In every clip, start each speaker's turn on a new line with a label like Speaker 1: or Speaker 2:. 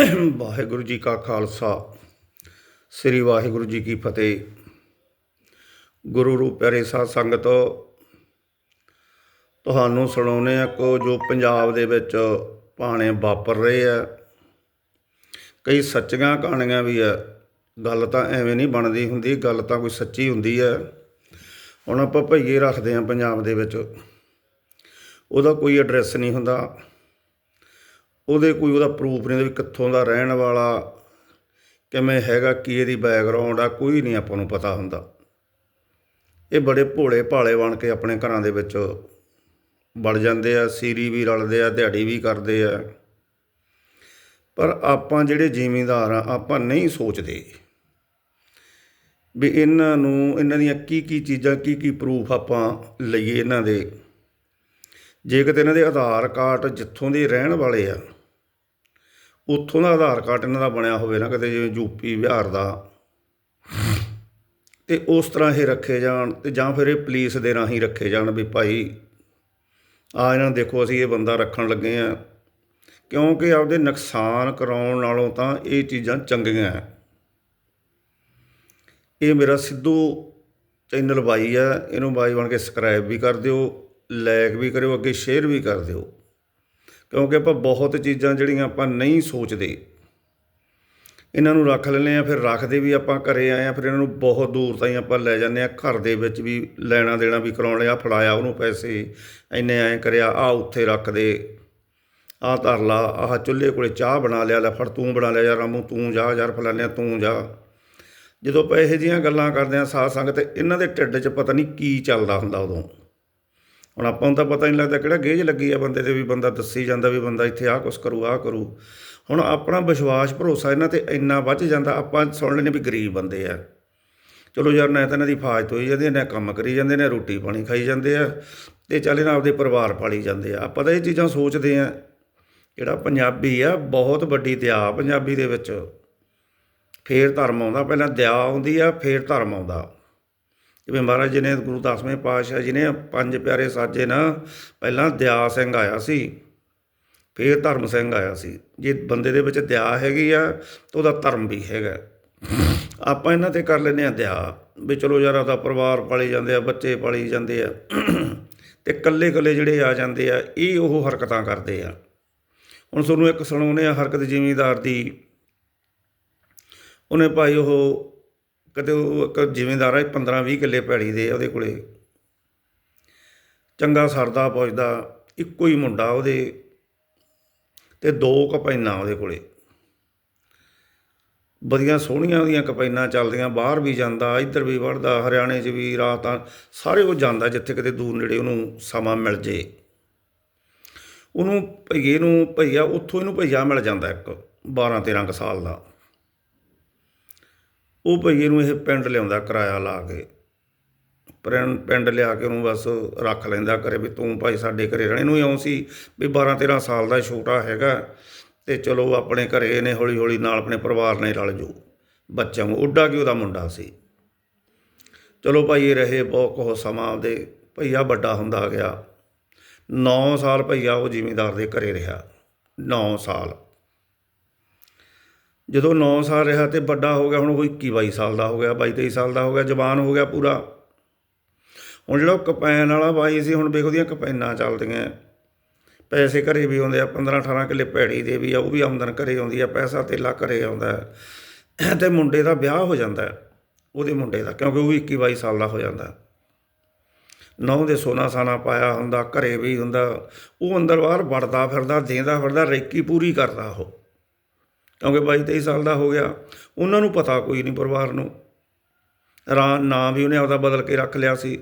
Speaker 1: ਵਾਹਿਗੁਰੂ ਜੀ ਕਾ ਖਾਲਸਾ, ਸ੍ਰੀ ਵਾਹਿਗੁਰੂ ਜੀ ਕੀ ਫਤਿਹ। ਗੁਰੂ ਰੂਪ ਪਿਆਰੇ ਸਾਧ ਸੰਗਤ, ਤੁਹਾਨੂੰ ਸੁਣਾਉਨੇ ਆ ਕੋ ਜੋ ਪੰਜਾਬ ਦੇ ਵਿੱਚ ਭਾਣੇ ਵਾਪਰ ਰਹੇ ਆ, ਕਈ ਸੱਚੀਆਂ ਕਹਾਣੀਆਂ ਵੀ ਆ। ਗੱਲ ਤਾਂ ਐਵੇਂ ਨਹੀਂ ਬਣਦੀ ਹੁੰਦੀ, ਗੱਲ ਤਾਂ ਕੋਈ ਸੱਚੀ ਹੁੰਦੀ ਹੈ ਹੁਣ ਆਪਾਂ ਭਈਏ ਰੱਖਦੇ ਆ ਪੰਜਾਬ ਦੇ ਵਿੱਚ, ਉਹਦਾ ਕੋਈ ਐਡਰੈਸ ਨਹੀਂ ਹੁੰਦਾ। ਉਹਦੇ ਕੋਈ ਉਹਦਾ ਪ੍ਰੂਫ ਨਹੀਂ ਵੀ ਕਿੱਥੋਂ ਦਾ ਰਹਿਣ ਵਾਲਾ, ਕਿਵੇਂ ਹੈਗਾ, ਕੀ ਇਹਦੀ ਬੈਕਗ੍ਰਾਉਂਡ ਆ, ਕੋਈ ਨਹੀਂ ਆਪਾਂ ਨੂੰ ਪਤਾ ਹੁੰਦਾ। ਇਹ ਬੜੇ ਭੋਲੇ ਭਾਲੇ ਬਣ ਕੇ ਆਪਣੇ ਘਰਾਂ ਦੇ ਵਿੱਚ ਵੜ ਜਾਂਦੇ ਆ, ਸੀਰੀ ਵੀ ਰਲਦੇ ਆ, ਦਿਹਾੜੀ ਵੀ ਕਰਦੇ ਆ। ਪਰ ਆਪਾਂ ਜਿਹੜੇ ਜ਼ਿਮੀਂਦਾਰ ਆ, ਆਪਾਂ ਨਹੀਂ ਸੋਚਦੇ ਵੀ ਇਹਨਾਂ ਨੂੰ, ਇਹਨਾਂ ਦੀਆਂ ਕੀ ਕੀ ਚੀਜ਼ਾਂ ਕੀ ਕੀ ਪ੍ਰੂਫ ਆਪਾਂ ਲਈਏ ਇਹਨਾਂ ਦੇ। ਜੇ ਕਿਤੇ ਇਹਨਾਂ ਦੇ ਆਧਾਰ ਕਾਰਡ ਜਿੱਥੋਂ ਦੇ ਰਹਿਣ ਵਾਲੇ ਆ ਉੱਥੋਂ ਦਾ ਆਧਾਰ ਕਾਰਡ ਇਹਨਾਂ ਦਾ ਬਣਿਆ ਹੋਵੇ ਨਾ ਕਦੇ ਜਿਵੇਂ ਯੂਪੀ ਬਿਹਾਰ ਦਾ। ਤੇ ਉਸ ਤਰ੍ਹਾਂ ਇਹ ਰੱਖੇ ਜਾਣ ਤੇ ਜਾਂ ਫਿਰ ਇਹ ਪੁਲਿਸ ਦੇ ਰਾਹੀਂ ਰੱਖੇ ਜਾਣ ਵੀ ਭਾਈ, ਆ ਇਹਨਾਂ ਨੂੰ ਦੇਖੋ ਅਸੀਂ ਇਹ ਬੰਦਾ ਰੱਖਣ ਲੱਗੇ ਆ ਕਿਉਂਕਿ ਆਪਦੇ ਨੁਕਸਾਨ ਕਰਾਉਣ ਨਾਲੋਂ ਤਾਂ ਇਹ ਚੀਜ਼ਾਂ ਚੰਗੀਆਂ ਆ ਇਹ ਮੇਰਾ ਸਿੱਧੂ ਚੈਨਲ ਬਾਈ ਆ ਇਹਨੂੰ ਬਾਈ ਬਣ ਕੇ ਸਬਸਕ੍ਰਾਈਬ ਵੀ ਕਰ ਦਿਓ ਲਾਈਕ ਵੀ ਕਰਿਓ, ਅੱਗੇ ਸ਼ੇਅਰ ਵੀ ਕਰ ਦਿਓ। ਕਿਉਂਕਿ ਆਪਾਂ ਬਹੁਤ ਚੀਜ਼ਾਂ ਜਿਹੜੀਆਂ ਆਪਾਂ ਨਹੀਂ ਸੋਚਦੇ। ਇਹਨਾਂ ਨੂੰ ਰੱਖ ਲੈਂਦੇ ਆ ਫਿਰ ਰੱਖਦੇ ਵੀ ਆਪਾਂ ਘਰੇ ਆਏ ਆ ਫਿਰ ਇਹਨਾਂ ਨੂੰ ਬਹੁਤ ਦੂਰ ਤਾਈਂ ਆਪਾਂ ਲੈ ਜਾਂਦੇ ਆ ਘਰ ਦੇ ਵਿੱਚ ਵੀ ਲੈਣਾ ਦੇਣਾ ਵੀ ਕਰਾਉਣ ਲਿਆ ਫੜਾਇਆ ਉਹਨੂੰ ਪੈਸੇ, ਇੰਨੇ ਐਂ ਕਰਿਆ ਆ ਉੱਥੇ ਰੱਖ ਦੇ। ਆਹ ਧਰ ਲਾ, ਆਹ ਚੁੱਲ੍ਹੇ ਕੋਲੇ ਚਾਹ ਬਣਾ ਲਿਆ, ਲੈ ਫੜ, ਤੂੰ ਬਣਾ ਲਿਆ, ਯਾਰ ਰਾਮੂ, ਤੂੰ ਜਾ, ਯਾਰ ਫਲਾਨਿਆ ਤੂੰ ਜਾ। ਜਦੋਂ ਆਪਾਂ ਇਹੋ ਜਿਹੀਆਂ ਗੱਲਾਂ ਕਰਦੇ ਆ ਸਾਧ ਸੰਗਤ, ਇਹਨਾਂ ਦੇ ਢਿੱਡ 'ਚ ਪਤਾ ਨਹੀਂ ਕੀ ਚੱਲਦਾ ਹੁੰਦਾ ਉਦੋਂ। ਹੁਣ ਆਪਾਂ ਨੂੰ ਤਾਂ ਪਤਾ ਨਹੀਂ ਲੱਗਦਾ ਕਿਹੜਾ ਗੇਜ ਲੱਗੀ ਆ ਬੰਦੇ ਤੇ ਵੀ ਬੰਦਾ ਦੱਸੀ ਜਾਂਦਾ ਵੀ ਬੰਦਾ ਇੱਥੇ ਆਹ ਕੁਛ ਕਰੂ, ਆਹ ਕਰੂ। ਹੁਣ ਆਪਣਾ ਵਿਸ਼ਵਾਸ, ਭਰੋਸਾ ਇਹਨਾਂ ਤੇ ਇੰਨਾ ਵੱਧ ਜਾਂਦਾ, ਆਪਾਂ ਸੁਣ ਲੈਨੇ ਵੀ ਗਰੀਬ ਬੰਦੇ ਆ। ਚਲੋ ਯਾਰ ਨਾ ਤਾਂ ਇਹਨਾਂ ਦੀ ਫਾਜਤ ਹੋਈ ਜਾਂਦੀ ਹੈ ਨਾ ਕੰਮ ਕਰੀ ਜਾਂਦੇ, ਨੇ ਰੋਟੀ ਪਾਣੀ ਖਾਈ ਜਾਂਦੇ ਆ ਤੇ ਚੱਲ ਇਹਨਾਂ ਆਪਦੇ ਪਰਿਵਾਰ ਪਾਲੀ ਜਾਂਦੇ ਆ। ਆਪਾਂ ਤਾਂ ਇਹ ਚੀਜ਼ਾਂ ਸੋਚਦੇ ਆ ਜਿਹੜਾ ਪੰਜਾਬੀ ਆ, ਬਹੁਤ ਵੱਡੀ ਦਿਆ ਪੰਜਾਬੀ ਦੇ ਵਿੱਚ। ਫੇਰ ਧਰਮ ਆਉਂਦਾ, ਪਹਿਲਾਂ ਦਿਆ ਆਉਂਦੀ ਆ, ਫੇਰ ਧਰਮ ਆਉਂਦਾ। ਜਿਵੇਂ ਮਹਾਰਾਜ ਜੀ ਨੇ ਗੁਰੂ ਦਸਵੇਂ ਪਾਤਸ਼ਾਹ ਜੀ ਨੇ ਪੰਜ ਪਿਆਰੇ ਸਾਜੇ ਨਾ ਪਹਿਲਾਂ ਦਿਆ ਸਿੰਘ ਆਇਆ ਸੀ, ਫਿਰ ਧਰਮ ਸਿੰਘ ਆਇਆ ਸੀ। ਜੇ ਬੰਦੇ ਦੇ ਵਿੱਚ ਦਿਆ ਹੈਗੀ ਆ, ਤਾਂ ਉਹਦਾ ਧਰਮ ਵੀ ਹੈਗਾ। ਆਪਾਂ ਇਹਨਾਂ ਤੇ ਕਰ ਲੈਨੇ ਆ ਦਿਆ ਵੀ ਚਲੋ ਯਾਰ ਆਪਦਾ ਪਰਿਵਾਰ ਪਾਲੀ ਜਾਂਦੇ ਆ, ਬੱਚੇ ਪਾਲੀ ਜਾਂਦੇ ਆ, ਤੇ ਕੱਲੇ ਕੱਲੇ ਜਿਹੜੇ ਆ ਜਾਂਦੇ ਆ, ਇਹ ਉਹ ਹਰਕਤਾਂ ਕਰਦੇ ਆ। ਹੁਣ ਤੁਹਾਨੂੰ ਇੱਕ ਸੁਣਾਉਨੇ ਆ ਹਰਕਤ ਜ਼ਿਮੀਂਦਾਰ ਦੀ। ਉਹਨੇ ਭਾਈ ਉਹ ਕਦੇ ਉਹ ਇੱਕ ਜ਼ਿਮੀਂਦਾਰ ਹੈ 15 20 ਕਿੱਲੇ ਪੈੜੀ ਦੇ ਉਹਦੇ ਕੋਲੇ। ਚੰਗਾ ਸਰਦਾ ਪੁੱਜਦਾ, ਇੱਕੋ ਹੀ ਮੁੰਡਾ ਉਹਦੇ ਤੇ ਦੋ ਕਪੈਨਾ ਉਹਦੇ ਕੋਲੇ। ਵਧੀਆ ਸੋਹਣੀਆਂ ਉਹਦੀਆਂ ਕਪੈਨਾ ਚੱਲਦੀਆਂ, ਬਾਹਰ ਵੀ ਜਾਂਦਾ, ਇੱਧਰ ਵੀ ਵੜਦਾ ਹਰਿਆਣੇ 'ਚ ਵੀ ਰਾਤਾਂ ਸਾਰੇ ਉਹ ਜਾਂਦਾ ਜਿੱਥੇ ਕਿਤੇ ਦੂਰ ਨੇੜੇ ਉਹਨੂੰ ਸਮਾਂ ਮਿਲ ਜੇ। ਉਹਨੂੰ ਭਈਏ ਨੂੰ, ਭਈਆ ਉੱਥੋਂ ਇਹਨੂੰ ਭਈਆ ਮਿਲ ਜਾਂਦਾ ਇੱਕ 12 13 ਕੁ ਸਾਲ ਦਾ। ਉਹ ਭਈਏ ਨੂੰ ਇਹ ਪਿੰਡ ਲਿਆਉਂਦਾ ਕਿਰਾਇਆ ਲਾ ਕੇ। ਪਿੰਡ ਪਿੰਡ ਲਿਆ ਕੇ ਉਹਨੂੰ ਬਸ ਰੱਖ ਲੈਂਦਾ ਕਰੇ ਵੀ ਤੂੰ ਭਾਈ ਸਾਡੇ ਘਰੇ ਰਹਿਣ। ਇਹਨੂੰ ਇਉਂ ਸੀ ਵੀ 12 13 ਸਾਲ ਦਾ ਛੋਟਾ ਹੈਗਾ ਤੇ ਚਲੋ ਆਪਣੇ ਘਰੇ ਇਹਨੇ ਹੌਲੀ ਹੌਲੀ ਨਾਲ ਆਪਣੇ ਪਰਿਵਾਰ ਨੇ ਰਲ ਜੂ। ਬੱਚਾ ਨੂੰ ਉੱਡਾ ਕਿ ਉਹਦਾ ਮੁੰਡਾ ਸੀ। ਚਲੋ ਭਾਈ ਇਹ ਰਹੇ ਬਹੁਤ ਕੋ ਸਮਾਂ ਉਹਦੇ ਭਈਆ ਵੱਡਾ ਹੁੰਦਾ ਗਿਆ। 9 ਸਾਲ ਭਈਆ ਉਹ ਜ਼ਿਮੀਂਦਾਰ ਦੇ ਘਰੇ ਰਿਹਾ। 9 ਸਾਲ। ਜਦੋਂ 9 ਸਾਲ ਰਿਹਾ ਤੇ ਵੱਡਾ ਹੋ ਗਿਆ, ਹੁਣ ਉਹ 21 22 ਸਾਲ ਦਾ ਹੋ ਗਿਆ 22 23 ਸਾਲ ਦਾ ਹੋ ਗਿਆ, ਜਵਾਨ ਹੋ ਗਿਆ ਪੂਰਾ। ਹੁਣ ਜਿਹੜਾ ਉਹ ਕਪੈਨ ਵਾਲਾ ਬਾਈ ਸੀ, ਹੁਣ ਵੇਖ ਉਹਦੀਆਂ ਕਪੈਨਾਂ ਚੱਲਦੀਆਂ। ਪੈਸੇ ਘਰੇ ਵੀ ਆਉਂਦੇ ਆ 15 18 ਕਿੱਲੇ ਭੈੜੀ ਦੇ ਵੀ ਆ, ਉਹ ਵੀ ਆਮਦਨ ਘਰੇ ਆਉਂਦੀ ਆ, ਪੈਸਾ ਤੇਲਾ ਘਰੇ ਆਉਂਦਾ ਹੈ। ਤੇ ਮੁੰਡੇ ਦਾ ਵਿਆਹ ਹੋ ਜਾਂਦਾ ਉਹਦੇ ਮੁੰਡੇ ਦਾ, ਕਿਉਂਕਿ ਉਹ ਵੀ 21 22 ਸਾਲ ਦਾ ਹੋ ਜਾਂਦਾ ਨੌ ਦੇ ਸੋਨਾ ਸਾਨਾ ਪਾਇਆ ਹੁੰਦਾ, ਘਰੇ ਵੀ ਹੁੰਦਾ, ਉਹ ਅੰਦਰ ਬਾਹਰ ਵੜਦਾ ਫਿਰਦਾ, ਦੇਂਦਾ ਫਿਰਦਾ, ਰੇਕੀ ਪੂਰੀ ਕਰਦਾ ਉਹ। ਕਿਉਂਕਿ 22 23 ਸਾਲ ਦਾ ਹੋ ਗਿਆ, ਉਹਨਾਂ ਨੂੰ ਪਤਾ ਕੋਈ ਨਹੀਂ ਪਰਿਵਾਰ ਨੂੰ। ਰਾਂ ਨਾਂ ਵੀ ਉਹਨੇ ਆਪਦਾ ਬਦਲ ਕੇ ਰੱਖ ਲਿਆ ਸੀ।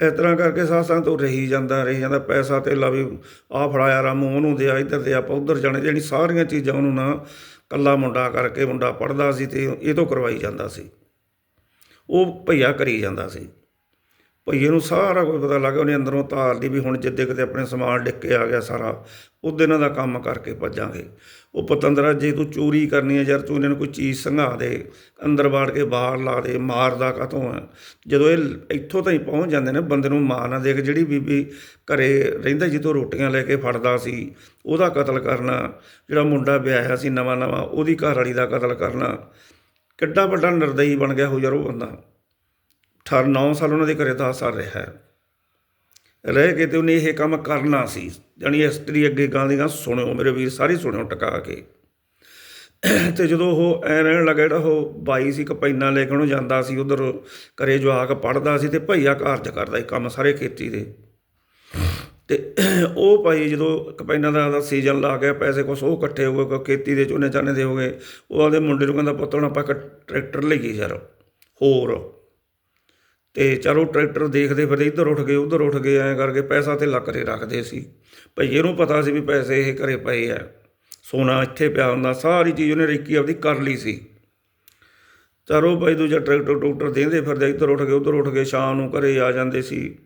Speaker 1: ਇਸ ਤਰ੍ਹਾਂ ਕਰਕੇ ਸਾਸਾਂ ਤੋਂ ਰਹੀ ਜਾਂਦਾ ਰਹੀ ਜਾਂਦਾ, ਪੈਸਾ ਧੇਲਾ ਵੀ ਆ ਫੜਾਇਆ ਰਾਮੂ, ਉਹਨੂੰ ਦਿਆ, ਇੱਧਰ ਦੇ ਆਪਾਂ ਉੱਧਰ ਜਾਣੇ, ਜਿਹੜੀ ਸਾਰੀਆਂ ਚੀਜ਼ਾਂ ਉਹਨੂੰ ਨਾ ਕੱਲਾ ਮੁੰਡਾ ਕਰਕੇ ਮੁੰਡਾ ਪੜਦਾ ਸੀ ਤੇ ਇਹ ਤੋਂ ਕਰਵਾਈ ਜਾਂਦਾ ਸੀ। ਉਹ ਭਈਆ ਕਰੀ ਜਾਂਦਾ ਸੀ। ਭਈਏ ਨੂੰ ਸਾਰਾ ਕੁਝ ਪਤਾ ਲੱਗ ਗਿਆ, ਉਹਨੇ ਅੰਦਰੋਂ ਧਾਰ ਲਈ ਵੀ ਹੁਣ ਜਿੱਦੇ ਕਿਤੇ ਆਪਣੇ ਸਮਾਨ ਡਿੱਗ ਕੇ ਆ ਗਿਆ ਸਾਰਾ, ਉਹਦੇ ਇਹਨਾਂ ਦਾ ਕੰਮ ਕਰਕੇ ਭੱਜਾਂਗੇ। ਉਹ ਪਤੰਦਰਾ, ਜੇ ਤੂੰ ਚੋਰੀ ਕਰਨੀ ਹੈ ਯਾਰ, ਤੂੰ ਇਹਨਾਂ ਨੂੰ ਕੋਈ ਚੀਜ਼ ਸੰਘਾ ਦੇ, ਅੰਦਰ ਵਾੜ ਕੇ ਬਾਹਰ ਲਾ ਦੇ, ਮਾਰਦਾ ਕਾਤੋਂ ਹੈ? ਜਦੋਂ ਇਹ ਇੱਥੋਂ ਤਾਈਂ ਪਹੁੰਚ ਜਾਂਦੇ ਨੇ, ਬੰਦੇ ਨੂੰ ਮਾਰ ਨਾ ਦੇਖ, ਜਿਹੜੀ ਬੀਬੀ ਘਰੇ ਰਹਿੰਦਾ ਜਿੱਦੋਂ ਰੋਟੀਆਂ ਲੈ ਕੇ ਫੜਦਾ ਸੀ, ਉਹਦਾ ਕਤਲ ਕਰਨਾ, ਜਿਹੜਾ ਮੁੰਡਾ ਵਿਆਹਿਆ ਸੀ ਨਵਾਂ ਨਵਾਂ ਉਹਦੀ ਘਰ ਵਾਲੀ ਦਾ ਕਤਲ ਕਰਨਾ, ਕਿੱਡਾ ਵੱਡਾ ਨਿਰਦਈ ਬਣ ਗਿਆ ਹੋ ਯਾਰ ਉਹ ਬੰਦਾ। 18 9 ਸਾਲ ਉਹਨਾਂ ਦੇ ਘਰੇ 10 ਸਾਲ ਰਿਹਾ ਰਹਿ ਕੇ ਤੇ ਉਹਨੇ ਇਹ ਕੰਮ ਕਰਨਾ ਸੀ। ਜਾਣੀ ਇਸਤਰੀ ਅੱਗੇ ਗਾਂ ਦੀ ਗਾਂ ਸੁਣਿਓ, ਮੇਰੇ ਵੀਰ ਸਾਰੀ ਸੁਣਿਓ ਟਕਾ ਕੇ। ਤੇ ਜਦੋਂ ਉਹ ਐ ਰਹਿਣ ਲੱਗਾ, ਜਿਹੜਾ ਉਹ ਬਾਈ ਸੀ ਕਪੈਨਾ ਲੈ ਕੇ ਉਹਨੂੰ ਜਾਂਦਾ ਸੀ, ਉਧਰ ਘਰੇ ਜਵਾਕ ਪੜਦਾ ਸੀ ਤੇ ਭਈਆ ਕਾਰਜ ਕਰਦਾ ਸੀ ਕੰਮ ਸਾਰੇ ਖੇਤੀ ਦੇ। ਤੇ ਉਹ ਭਾਈ ਜਦੋਂ ਕਪੈਨਾ ਦਾ ਦਾ ਸੀਜ਼ਨ ਲਾ ਗਿਆ, ਪੈਸੇ ਕੁਛ ਉਹ ਇਕੱਠੇ ਹੋ ਗਏ, ਖੇਤੀ ਦੇ ਝੋਨੇ ਚਾਨੇ ਦੇ ਹੋ ਗਏ, ਉਹ ਆਪਦੇ ਮੁੰਡੇ ਨੂੰ ਕਹਿੰਦਾ, ਪੁੱਤ ਹੁਣ ਆਪਾਂ ਇੱਕ ਟਰੈਕਟਰ ਲਈਏ ਯਾਰ, ਹੋਰ। ਤੇ ਚਲੋ ਟਰੈਕਟਰ ਦੇਖਦੇ ਫਿਰ ਇੱਧਰ ਉੱਠ ਗਏ, ਉੱਧਰ ਉੱਠ ਗਏ, ਐਂ ਕਰਕੇ ਪੈਸਾ ਤੇ ਲੱਕ ਰੇ ਰੱਖਦੇ ਸੀ। ਭਈਏ ਨੂੰ ਪਤਾ ਸੀ ਵੀ ਪੈਸੇ ਇਹ ਘਰੇ ਪਏ ਆ। ਸੋਨਾ ਇੱਥੇ ਪਿਆ ਹੁੰਦਾ, ਸਾਰੀ ਚੀਜ਼ ਉਹਨੇ ਰੇਕੀ ਆਪਦੀ ਕਰ ਲਈ ਸੀ। ਚਲੋ ਭਾਈ ਦੂਜਾ ਟਰੈਕਟਰ ਟਰੂਕਟਰ ਦੇਂਦੇ ਫਿਰਦੇ, ਇੱਧਰ ਉੱਠ ਗਏ, ਉੱਧਰ ਉੱਠ ਗਏ, ਸ਼ਾਮ ਨੂੰ ਘਰੇ ਆ ਜਾਂਦੇ ਸੀ।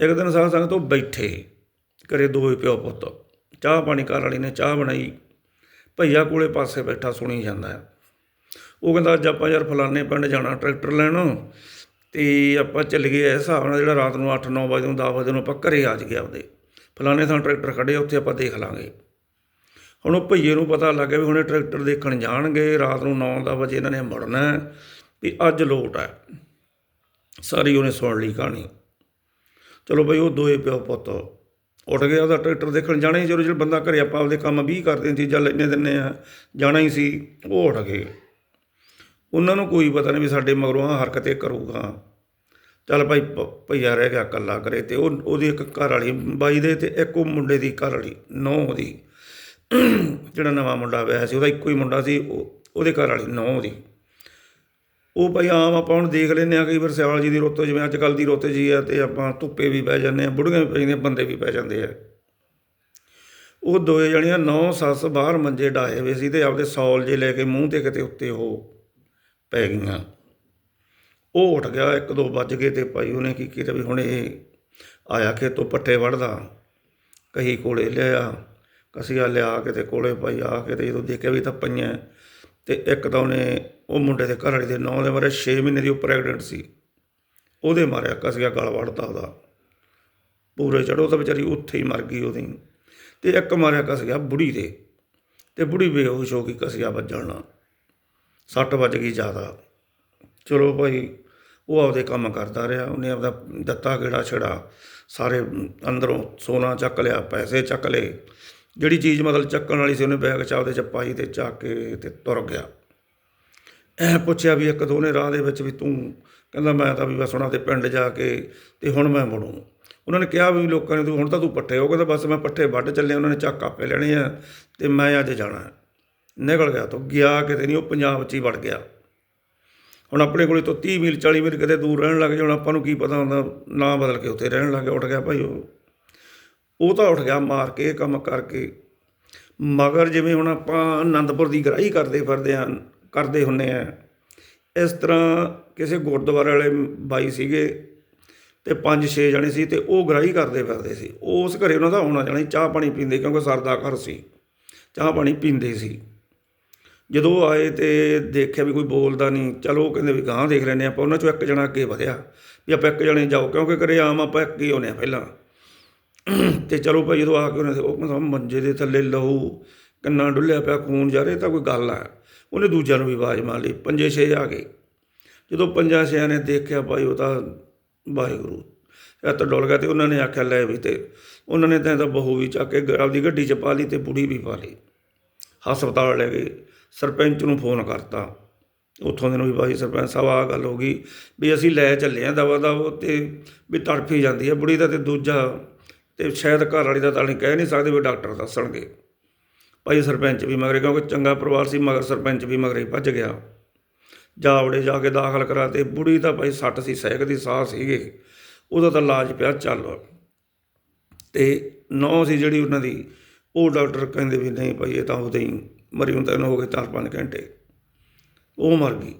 Speaker 1: ਇੱਕ ਦਿਨ ਸਾਧ ਸੰਗਤ ਤੋਂ ਬੈਠੇ, ਘਰੇ ਦੋਏ ਪਿਓ ਪੁੱਤ। ਚਾਹ ਪਾਣੀ ਘਰ ਵਾਲੀ ਨੇ ਚਾਹ ਬਣਾਈ। ਭਈਆ ਕੋਲੇ ਪਾਸੇ ਬੈਠਾ, ਸੁਣੀ ਜਾਂਦਾ। ਹੈ ਉਹ ਕਹਿੰਦਾ, ਅੱਜ ਆਪਾਂ ਯਾਰ ਫਲਾਣੇ ਪਿੰਡ ਜਾਣਾ, ਟਰੈਕਟਰ ਲੈਣ। ਅਤੇ ਆਪਾਂ ਚੱਲ ਗਏ ਇਸ ਹਿਸਾਬ ਨਾਲ ਜਿਹੜਾ ਰਾਤ ਨੂੰ 8-9 ਵਜੇ ਨੂੰ ਦਸ ਵਜੇ ਨੂੰ ਆਪਾਂ ਘਰ ਆ ਜਾਈਏ ਆਪਦੇ। ਫਲਾਣੇ ਥਾਂ ਟਰੈਕਟਰ ਖੜ੍ਹੇ ਉੱਥੇ ਆਪਾਂ ਦੇਖ ਲਾਂਗੇ। ਹੁਣ ਉਹ ਭਈਏ ਨੂੰ ਪਤਾ ਲੱਗ ਗਿਆ ਵੀ ਹੁਣ ਇਹ ਟਰੈਕਟਰ ਦੇਖਣ ਜਾਣਗੇ, ਰਾਤ ਨੂੰ ਨੌ, ਦਸ ਵਜੇ ਇਹਨਾਂ ਨੇ ਮੁੜਨਾ ਵੀ ਅੱਜ ਲੋਟ ਹੈ। ਸਾਰੀ ਉਹਨੇ ਸੁਣ ਲਈ ਕਹਾਣੀ। ਚਲੋ ਬਈ ਉਹ ਦੋਏ ਪਿਓ ਪੁੱਤ ਉੱਠ ਗਿਆ ਉਹਦਾ ਟਰੈਕਟਰ ਦੇਖਣ, ਜਾਣਾ ਹੀ ਜਦੋਂ ਜਿਹੜਾ ਬੰਦਾ ਘਰੇ ਆਪਾਂ ਆਪਦੇ ਕੰਮ ਵੀ ਕਰਦੇ ਸੀ ਜਾਂ ਲੈਣੇ ਦਿੰਨੇ ਆ, ਜਾਣਾ ਹੀ ਸੀ, ਉਹ ਉੱਠ ਗਏ। ਉਹਨਾਂ ਨੂੰ ਕੋਈ ਪਤਾ ਨਹੀਂ ਵੀ ਸਾਡੇ ਮਗਰੋਂ ਆਹ ਹਰਕਤ ਇਹ ਕਰੂਗਾ। ਚੱਲ ਭਾਈ, ਭ- ਭਈਆ ਰਹਿ ਗਿਆ, ਇਕੱਲਾ ਕਰੇ ਤੇ ਉਹ, ਉਹਦੀ ਇੱਕ ਘਰ ਵਾਲੀ, ਬਾਈ ਦੇ ਤੇ ਇੱਕ ਉਹ ਮੁੰਡੇ ਦੀ ਘਰ ਵਾਲੀ, ਨੌ ਦੀ ਜਿਹੜਾ ਨਵਾਂ ਮੁੰਡਾ ਵਿਆਹਿਆ ਸੀ, ਉਹਦਾ ਇੱਕੋ ਹੀ ਮੁੰਡਾ ਸੀ ਉਹਦੇ ਘਰ ਵਾਲੀ, ਨੌ ਦੀ ਉਹ ਭਾਈ ਆਮ ਆਪਾਂ ਹੁਣ ਦੇਖ ਲੈਂਦੇ ਆ ਕਈ ਵਾਰ ਸਿਆਲ ਜੀ ਦੀ ਰੁੱਤ ਜਿਵੇਂ ਅੱਜ ਕੱਲ ਦੀ ਰੁੱਤ ਜੀ ਆ ਤੇ ਆਪਾਂ ਧੁੱਪੇ ਵੀ ਬਹਿ ਜਾਂਦੇ ਆ ਬੁੜੀਆਂ ਵੀ ਪੈ ਜਾਂਦੀਆਂ ਬੰਦੇ ਵੀ ਪੈ ਜਾਂਦੇ ਆ। ਉਹ ਦੋਏ ਜਣੀਆਂ ਨੌ ਸੱਸ ਬਾਹਰ ਮੰਜੇ ਡਾਏ ਹੋਏ ਸੀ ਤੇ ਆਪਦੇ ਸੌਲ ਜੇ ਲੈ ਕੇ ਮੂੰਹ ਤੇ ਕਿਤੇ ਉੱਤੇ ਹੋ ਪੈ ਗਈਆਂ। ਉਹ ਉੱਠ ਗਿਆ, ਇੱਕ ਦੋ ਵੱਜ ਗਏ ਤੇ ਭਾਈ ਉਹਨੇ ਕੀ ਕੀਤਾ ਵੀ ਹੁਣ ਇਹ ਆਇਆ ਖੇਤੋਂ ਪੱਠੇ ਵੜਦਾ ਕਹੀ ਕੋਲੇ ਲਿਆ, ਕਸੀਆ ਲਿਆ ਕੇ ਤੇ ਕੋਲੇ ਭਾਈ ਆ ਕੇ ਤੇ ਜਦੋਂ ਦੇਖਿਆ ਵੀ ਤਾਂ ਪਈਆਂ, ਤੇ ਇੱਕ ਤਾਂ ਉਹਨੇ ਉਹ ਮੁੰਡੇ ਦੇ ਘਰ ਵਾਲੀ ਦੇ ਨਾਂ ਦੇ ਬਾਰੇ 6 ਮਹੀਨੇ ਦੀ ਉਹ ਪ੍ਰੈਗਨੈਂਟ ਸੀ। ਉਹਦੇ ਮਾਰਿਆ ਕਸੀਆ ਗਲ ਵੜਦਾ ਉਹਦਾ। ਪੂਰੇ ਚੜੋ ਤਾਂ ਵਿਚਾਰੀ ਉੱਥੇ ਹੀ ਮਰ ਗਈ ਉਹਦੀ। ਤੇ ਇੱਕ ਮਾਰਿਆ ਕਸੀਆ ਬੁੜੀ ਦੇ, ਤੇ ਬੁੜੀ ਬੇਹੋਸ਼ ਹੋ ਗਈ ਕਸੀਆ ਵੱਜਣ ਨਾਲ। ਸੱਟ ਵੱਜ ਗਈ ਜ਼ਿਆਦਾ। ਚਲੋ ਭਾਈ, ਉਹ ਆਪਦੇ ਕੰਮ ਕਰਦਾ ਰਿਹਾ, ਉਹਨੇ ਆਪਦਾ ਦਿੱਤਾ ਕਿਹੜਾ ਛੜਾ। ਸਾਰੇ ਅੰਦਰੋਂ ਸੋਨਾ ਚੱਕ ਲਿਆ, ਪੈਸੇ ਚੱਕ ਲਏ। ਜਿਹੜੀ ਚੀਜ਼ ਮਤਲਬ ਚੱਕਣ ਵਾਲੀ ਸੀ, ਉਹਨੇ ਬੈਗ ਚ ਆਪਦੇ ਚ ਪਾਈ ਤੇ ਚੱਕ ਕੇ ਤੇ ਤੁਰ ਗਿਆ। ਐ ਪੁੱਛਿਆ ਵੀ ਇੱਕ ਦੋ ਨੇ ਰਾਹ ਦੇ ਵਿੱਚ ਵੀ ਤੂੰ, ਕਹਿੰਦਾ ਮੈਂ ਤਾਂ ਵੀ ਬਸ ਉਹਨਾਂ ਦੇ ਪਿੰਡ ਜਾ ਕੇ ਤੇ ਹੁਣ ਮੈਂ ਮੁੜੂ। ਉਹਨਾਂ ਨੇ ਕਿਹਾ ਵੀ ਲੋਕਾਂ ਨੇ ਤੂੰ ਹੁਣ ਤਾਂ ਤੂੰ ਪੱਠੇ ਹੋ ਕਹਿੰਦਾ ਬਸ ਮੈਂ ਪੱਠੇ ਵੱਢ ਚੱਲੇ ਉਹਨਾਂ ਨੇ ਚੱਕ ਆਪੇ ਲੈਣੇ ਆ ਤੇ ਮੈਂ ਅੱਜ ਜਾਣਾ। ਨਿਕਲ ਗਿਆ ਤੋਂ ਗਿਆ ਕਿਤੇ ਨਹੀਂ ਉਹ ਪੰਜਾਬ 'ਚ ਹੀ ਵੜ ਗਿਆ। ਹੁਣ ਆਪਣੇ ਕੋਲੇ ਤੋਂ 30 ਮੀਲ 40 ਮੀਲ ਕਿਤੇ ਦੂਰ ਰਹਿਣ ਲੱਗ ਜਾਣ ਆਪਾਂ ਨੂੰ ਕੀ ਪਤਾ ਹੁੰਦਾ ਨਾ ਬਦਲ ਕੇ ਉੱਥੇ ਰਹਿਣ ਲੱਗ ਗਿਆ ਉੱਠ ਗਿਆ ਭਾਈ ਉਹ। ਉਹ ਤਾਂ ਉੱਠ ਗਿਆ ਮਾਰ ਕੇ ਕੰਮ ਕਰਕੇ। ਮਗਰ ਜਿਵੇਂ ਹੁਣ ਆਪਾਂ ਆਨੰਦਪੁਰ ਦੀ ਗ੍ਰਾਹੀ ਕਰਦੇ ਫਿਰਦੇ ਆ ਕਰਦੇ ਹੁੰਨੇ ਆ ਇਸ ਤਰ੍ਹਾਂ ਕਿਸੇ ਗੁਰਦੁਆਰੇ ਵਾਲੇ ਬਾਈ ਸੀਗੇ ਤੇ ਪੰਜ ਛੇ ਜਣੇ ਸੀ ਤੇ ਉਹ ਗ੍ਰਾਹੀ ਕਰਦੇ ਫਿਰਦੇ ਸੀ। ਉਸ ਘਰੇ ਉਹਨਾਂ ਦਾ ਆਉਣਾ ਜਾਣਾ ਸੀ, ਚਾਹ ਪਾਣੀ ਪੀਂਦੇ ਕਿਉਂਕਿ ਸਰਦਾ ਘਰ ਸੀ। ਚਾਹ ਪਾਣੀ ਪੀਂਦੇ ਸੀ। ਜਦੋਂ ਉਹ ਆਏ ਤੇ ਦੇਖਿਆ ਵੀ ਕੋਈ ਬੋਲਦਾ ਨਹੀਂ, ਚਲੋ ਉਹ ਕਹਿੰਦੇ ਵੀ ਗਾਂ ਦੇਖ ਲੈਂਦੇ ਹਾਂ ਆਪਾਂ, ਉਹਨਾਂ ਚੋਂ ਇੱਕ ਜਣਾ ਅੱਗੇ ਵਧਿਆ ਵੀ ਆਪਾਂ ਇੱਕ ਜਣੇ ਜਾਓ, ਕਿਉਂਕਿ ਘਰੇ ਆਮ ਆਪਾਂ ਇੱਕ ਹੀ ਆਉਂਦੇ ਹਾਂ ਪਹਿਲਾਂ। ਅਤੇ ਚਲੋ ਭਾਈ ਜਦੋਂ ਆ ਕੇ ਉਹਨੇ ਉਹ ਕਹਿੰਦਾ, ਮੰਜੇ ਦੇ ਥੱਲੇ ਲਹੂ, ਕੰਨਾਂ ਡੁੱਲਿਆ ਪਿਆ ਖੂਨ ਜਾ ਰਿਹਾ ਤਾਂ ਕੋਈ ਗੱਲ ਆ। ਉਹਨੇ ਦੂਜਿਆਂ ਨੂੰ ਵੀ ਆਵਾਜ਼ ਮਾਰ ਲਈ, ਪੰਜੇ ਛੇ ਆ ਗਏ। ਜਦੋਂ ਪੰਜਾਂ ਛਿਆਂ ਨੇ ਦੇਖਿਆ ਭਾਈ, ਉਹ ਤਾਂ ਵਾਹਿਗੁਰੂ ਇਹ ਤਾਂ ਡੁੱਲ ਗਿਆ ਤੇ ਉਹਨਾਂ ਨੇ ਆਖਿਆ, ਲੈ ਵੀ ਤੇ ਉਹਨਾਂ ਨੇ ਤਾਂ ਇਹਦਾ ਬਹੂ ਵੀ ਚੱਕ ਕੇ ਗ- ਆਪਦੀ ਗੱਡੀ 'ਚ ਪਾ ਲਈ ਤੇ ਬੁੜੀ ਵੀ ਪਾ ਲਈ। ਹਸਪਤਾਲ ਲੈ ਗਏ। ਸਰਪੰਚ ਨੂੰ ਫੋਨ ਕਰਤਾ। ਉੱਥੋਂ ਦੇ ਨੂੰ ਵੀ ਭਾਈ ਸਰਪੰਚ ਸਾਹਿਬ, ਆਹ ਗੱਲ ਹੋ ਗਈ ਵੀ ਅਸੀਂ ਲੈ ਚੱਲੇ ਆ ਦਵਾ ਦਾ ਉਹ ਤੇ ਵੀ ਤੜਫੀ ਜਾਂਦੀ ਹੈ। ਬੁੜੀ ਦਾ ਤੇ ਦੂਜਾ ਤੇ ਸ਼ਾਇਦ ਘਰ ਵਾਲੀ ਦਾ ਤਾਂ ਨਹੀਂ ਕਹਿ ਨਹੀਂ ਸਕਦੇ ਵੀ ਡਾਕਟਰ ਦੱਸਣਗੇ। ਭਾਈ ਸਰਪੰਚ ਵੀ ਮਗਰੇ, ਕਿਉਂਕਿ ਚੰਗਾ ਪਰਿਵਾਰ ਸੀ, ਮਗਰ ਸਰਪੰਚ ਵੀ ਮਗਰੇ ਭੱਜ ਗਿਆ। ਜਾਵੜੇ ਜਾ ਕੇ ਦਾਖਲ ਕਰਾ ਤੇ ਬੁੜੀ ਤਾਂ ਭਾਈ ਸੱਟ ਸੀ, ਸਹਿਕ ਦੀ ਸਾਹ ਸੀਗੇ। ਉਹਦਾ ਤਾਂ ਇਲਾਜ ਪਿਆ ਚੱਲ। ਤੇ ਨੌ ਸੀ ਜਿਹੜੀ ਉਹਨਾਂ ਦੀ, ਉਹ ਡਾਕਟਰ ਕਹਿੰਦੇ ਵੀ ਨਹੀਂ ਭਾਈ, ਇਹ ਤਾਂ ਉਹਦੇ ਹੀ। ਮਰੀ ਹੁੰਦਾ ਇਹਨੂੰ ਹੋ ਗਏ ਚਾਰ ਪੰਜ ਘੰਟੇ। ਉਹ ਮਰ ਗਈ।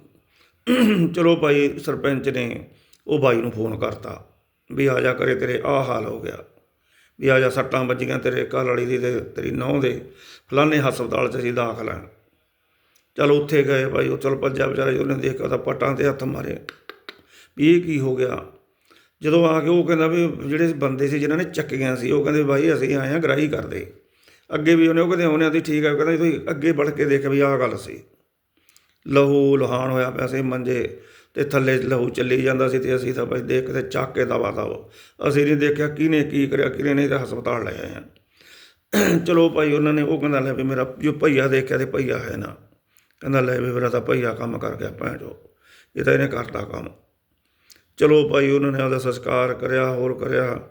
Speaker 1: ਚਲੋ ਭਾਈ ਸਰਪੰਚ ਨੇ ਉਹ ਬਾਈ ਨੂੰ ਫੋਨ ਕਰਤਾ ਵੀ ਆ ਜਾ ਕਰੇ ਤੇਰੇ, ਆਹ ਹਾਲ ਹੋ ਗਿਆ। ਵੀ ਆ ਜਾ ਸੱਟਾਂ ਵੱਜੀਆਂ ਤੇਰੇ ਘਰ ਵਾਲੀ ਦੀ ਤੇ ਤੇਰੀ ਨੌਂ ਦੇ। ਫਲਾਣੇ ਹਸਪਤਾਲ 'ਚ ਅਸੀਂ ਦਾਖਲ ਹਾਂ ਚਲ ਉੱਥੇ ਗਏ ਭਾਈ, ਉਹ ਚਲ ਭੱਜਿਆ ਵਿਚਾਰਾ ਉਹਨੇ ਦੇਖਿਆ ਤਾਂ ਪੱਟਾਂ ਤੇ ਹੱਥ ਮਾਰੇ। ਵੀ ਇਹ ਕੀ ਹੋ ਗਿਆ? ਜਦੋਂ ਆ ਕੇ ਉਹ ਕਹਿੰਦਾ ਵੀ ਜਿਹੜੇ ਬੰਦੇ ਸੀ ਜਿਨ੍ਹਾਂ ਨੇ ਚੱਕੀਆਂ ਸੀ, ਉਹ ਕਹਿੰਦੇ ਭਾਈ ਅਸੀਂ ਆਏ ਹਾਂ ਗ੍ਰਾਹੀ ਕਰਦੇ। ਅੱਗੇ ਵੀ ਉਹਨੇ ਉਹ ਕਹਿੰਦੇ ਉਹਨੇ ਦੀ ਠੀਕ ਹੈ ਕਹਿੰਦਾ ਤੁਸੀਂ ਅੱਗੇ ਵੜ ਕੇ ਦੇਖ ਵੀ ਆਹ ਗੱਲ ਸੀ। ਲਹੂ ਲੁਹਾਨ ਹੋਇਆ ਪਿਆ ਸੀ ਮੰਜੇ ਤੇ ਥੱਲੇ ਲਹੂ ਚੱਲੀ ਜਾਂਦਾ ਸੀ ਤੇ ਅਸੀਂ ਤਾਂ ਭਾਈ ਦੇਖ ਕੇ ਚੱਕ ਕੇ ਦਵਾ ਦਵਾ। ਅਸੀਂ ਨਹੀਂ ਦੇਖਿਆ ਕਿਹਨੇ ਕੀ ਕਰਿਆ, ਕਿਹਨੇ ਨਹੀਂ ਤਾਂ ਹਸਪਤਾਲ ਲੈ ਆਏ ਆ। ਚਲੋ ਭਾਈ ਉਹਨਾਂ ਨੇ ਉਹ ਕਹਿੰਦਾ ਲੈ ਵੀ ਮੇਰਾ ਜੋ ਭਈਆ ਦੇਖਿਆ ਤੇ ਭਈਆ ਹੈ ਨਾ। ਕਹਿੰਦਾ ਲੈ ਵੀ ਮੇਰਾ ਤਾਂ ਭਈਆ ਕੰਮ ਕਰ ਗਿਆ, ਭੈਣ ਜੋ ਇਹ ਤਾਂ ਇਹਨੇ ਕਰਤਾ ਕੰਮ। ਚਲੋ ਭਾਈ ਉਹਨਾਂ ਨੇ ਉਹਦਾ ਸੰਸਕਾਰ ਕਰਿਆ, ਹੋਰ ਕਰਿਆ।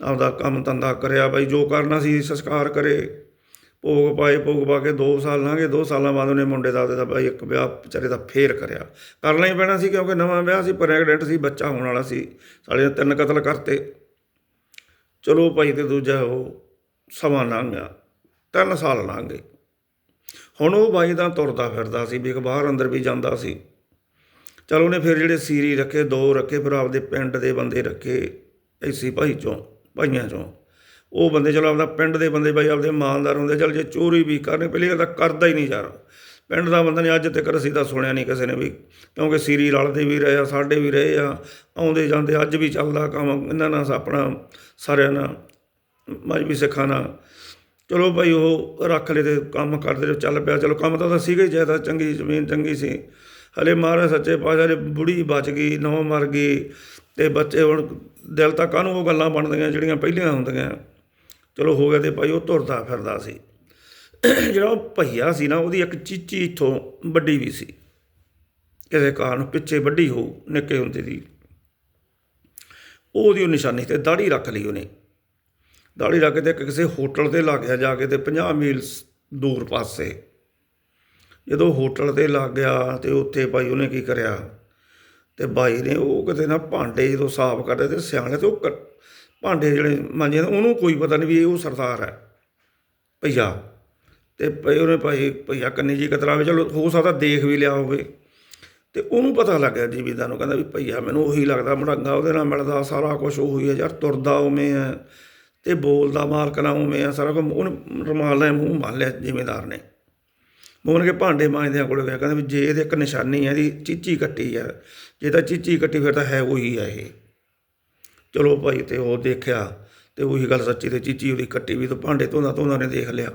Speaker 1: ਆਪਦਾ ਕੰਮ ਧੰਦਾ ਕਰਿਆ ਭਾਈ ਜੋ ਕਰਨਾ ਸੀ ਸੰਸਕਾਰ ਕਰੇ। ਭੋਗ ਪਾਏ, ਭੋਗ ਪਾ ਕੇ 2 ਸਾਲ ਲੰਘੇ 2 ਸਾਲਾਂ ਬਾਅਦ ਉਹਨੇ ਮੁੰਡੇ ਦਾ ਉਹਦਾ ਭਾਈ ਇੱਕ ਵਿਆਹ ਵਿਚਾਰੇ ਦਾ ਫੇਰ ਕਰਿਆ। ਕਰਨਾ ਹੀ ਪੈਣਾ ਸੀ ਕਿਉਂਕਿ ਨਵਾਂ ਵਿਆਹ ਸੀ ਪ੍ਰੈਗਨੈਂਟ ਸੀ, ਬੱਚਾ ਹੋਣ ਵਾਲਾ ਸੀ। ਸਾਲੇ ਤਿੰਨ ਕਤਲ ਕਰਤੇ। ਚਲੋ ਭਾਈ ਤੇ ਦੂਜਾ ਉਹ ਸਮਾਂ ਲੰਘ ਗਿਆ, ਤਿੰਨ ਸਾਲ ਲੰਘ ਗਏ। ਹੁਣ ਉਹ ਬਾਈ ਦਾ ਤੁਰਦਾ ਫਿਰਦਾ ਸੀ, ਵੀ ਇੱਕ ਬਾਹਰ ਅੰਦਰ ਵੀ ਜਾਂਦਾ ਸੀ। ਚਲ ਉਹਨੇ ਫਿਰ ਜਿਹੜੇ ਸੀਰੀ ਰੱਖੇ, ਦੋ ਰੱਖੇ, ਫਿਰ ਆਪਦੇ ਪਿੰਡ ਦੇ ਬੰਦੇ ਰੱਖੇ ਐਸੀ ਭਾਈ ਚੋਂ। ਭਾਈਆਂ ਚੋਂ। ਉਹ ਬੰਦੇ ਚਲੋ ਆਪਦਾ ਪਿੰਡ ਦੇ ਬੰਦੇ ਬਾਈ ਆਪਦੇ ਇਮਾਨਦਾਰ ਹੁੰਦੇ, ਚਲ ਜੇ ਚੋਰੀ ਵੀ ਕਰਨੀ, ਪਹਿਲੀ ਗੱਲ ਤਾਂ ਕਰਦਾ ਹੀ ਨਹੀਂ ਯਾਰ। ਪਿੰਡ ਦਾ ਬੰਦਾ ਨੇ, ਅੱਜ ਤੱਕ ਅਸੀਂ ਤਾਂ ਸੁਣਿਆ ਨਹੀਂ ਕਿਸੇ ਨੇ ਵੀ, ਕਿਉਂਕਿ ਸੀਰੀ ਰਲਦੇ ਵੀ ਰਹੇ ਆ, ਸਾਡੇ ਵੀ ਰਹੇ ਆ, ਆਉਂਦੇ ਜਾਂਦੇ ਅੱਜ ਵੀ ਚੱਲਦਾ ਕੰਮ, ਇਹਨਾਂ ਨਾਲ ਆਪਣਾ ਸਾਰਿਆਂ ਨਾਲ ਮਜਬੀ ਸਿੱਖਾਂ ਨਾਲ। ਚਲੋ ਭਾਈ ਉਹ ਰੱਖ ਲਏ ਤੇ ਕੰਮ ਕਰਦੇ ਚੱਲ ਪਿਆ, ਚਲੋ ਕੰਮ ਤਾਂ ਉਹਦਾ ਸੀਗਾ ਹੀ ਜ਼ਿਆਦਾ ਚੰਗੀ ਜ਼ਮੀਨ ਚੰਗੀ ਸੀ। ਹਲੇ ਮਹਾਰਾਜ ਸੱਚੇ ਪਾਤਸ਼ਾਹ ਨੇ ਬੁੜੀ ਬਚ ਗਈ, ਨੌ ਮਰ ਗਈ ਅਤੇ ਬੱਚੇ ਹੁਣ ਦਿਲ ਤਾਂ ਕਾਹਨੂੰ ਉਹ ਗੱਲਾਂ ਬਣਦੀਆਂ ਜਿਹੜੀਆਂ ਪਹਿਲੀਆਂ ਹੁੰਦੀਆਂ। ਚਲੋ ਹੋ ਗਿਆ ਤੇ ਭਾਈ ਉਹ ਤੁਰਦਾ ਫਿਰਦਾ ਸੀ। ਜਿਹੜਾ ਉਹ ਭਈਆ ਸੀ ਨਾ, ਉਹਦੀ ਇੱਕ ਚੀਚੀ ਇੱਥੋਂ ਵੱਡੀ ਵੀ ਸੀ। ਕਿਸੇ ਕਾਰਨ ਪਿੱਛੇ ਵੱਡੀ ਹੋ, ਨਿੱਕੇ ਹੁੰਦੇ ਦੀ। ਉਹਦੀ ਉਹ ਨਿਸ਼ਾਨੀ ਤੇ ਦਾੜੀ ਰੱਖ ਲਈ ਉਹਨੇ। ਦਾੜੀ ਰੱਖ ਕੇ ਤੇ ਕਿਸੇ ਹੋਟਲ ਤੇ ਲੱਗ ਗਿਆ, ਜਾ ਕੇ ਤੇ 50 ਮੀਲ ਦੂਰ ਪਾਸੇ। ਜਦੋਂ ਹੋਟਲ ਤੇ ਲੱਗ ਗਿਆ ਤੇ ਉੱਥੇ ਭਾਈ ਉਹਨੇ ਕੀ ਕਰਿਆ? ਤੇ ਬਾਈ ਨੇ ਉਹ ਕਿਤੇ ਨਾ ਭਾਂਡੇ ਜਦੋਂ ਸਾਫ਼ ਕਰਦੇ ਤੇ ਸਿਆਣੇ ਤੇ ਉਹ ਕ- ਭਾਂਡੇ ਜਿਹੜੇ ਮਾਂਜੇ ਉਹਨੂੰ ਕੋਈ ਪਤਾ ਨਹੀਂ ਵੀ ਇਹ ਉਹ ਸਰਦਾਰ ਹੈ, ਭਈਆ। ਤੇ ਭਈ ਉਹਨੇ ਭਾਈ, ਭਈਆ ਕੰਨੀ ਜੀ ਕਤਰਾਵੇ ਚਲੋ ਹੋ ਸਕਦਾ ਦੇਖ ਵੀ ਲਿਆ ਹੋਵੇ। ਤੇ ਉਹਨੂੰ ਪਤਾ ਲੱਗਿਆ ਜੀਵੀਦਾਰ ਨੂੰ, ਕਹਿੰਦਾ ਵੀ ਭਈਆ ਮੈਨੂੰ ਉਹੀ ਲੱਗਦਾ ਮੜੰਗਾ, ਉਹਦੇ ਨਾਲ ਮਿਲਦਾ ਸਾਰਾ ਕੁਝ ਉਹੀ ਹੈ ਯਾਰ, ਤੁਰਦਾ ਉਵੇਂ ਹੈ ਤੇ ਬੋਲਦਾ ਮਾਲਕ ਨਾਲ ਉਵੇਂ ਹੈ, ਸਾਰਾ ਕੁਝ ਉਹਨੇ ਰੁਮਾਲ ਨਾਲ ਮੂੰਹ ਮੰਨ ਲਿਆ ਜ਼ਿਮੀਦਾਰ ਨੇ। ਮੋਹਨ ਕੇ ਭਾਂਡੇ ਮਾਂਜਦਿਆਂ ਕੋਲ ਗਿਆ, ਕਹਿੰਦਾ ਵੀ ਜੇ ਇਹਦੇ ਇੱਕ ਨਿਸ਼ਾਨੀ ਹੈ ਇਹਦੀ ਚੀਚੀ ਕੱਟੀ ਹੈ ਜੇ ਤਾਂ ਚੀਚੀ ਕੱਟੀ ਫਿਰ ਤਾਂ ਹੈ ਉਹੀ ਆ ਇਹ। ਚਲੋ ਭਾਈ ਤੇ ਉਹ ਦੇਖਿਆ ਤੇ ਉਹੀ ਗੱਲ ਸੱਚੀ ਤੇ ਚੀਚੀ ਉਹਦੀ ਕੱਟੀ ਵੀ ਤਾਂ ਭਾਂਡੇ ਧੋਂਦਾ ਧੋਂਦਾ ਨੇ ਦੇਖ ਲਿਆ।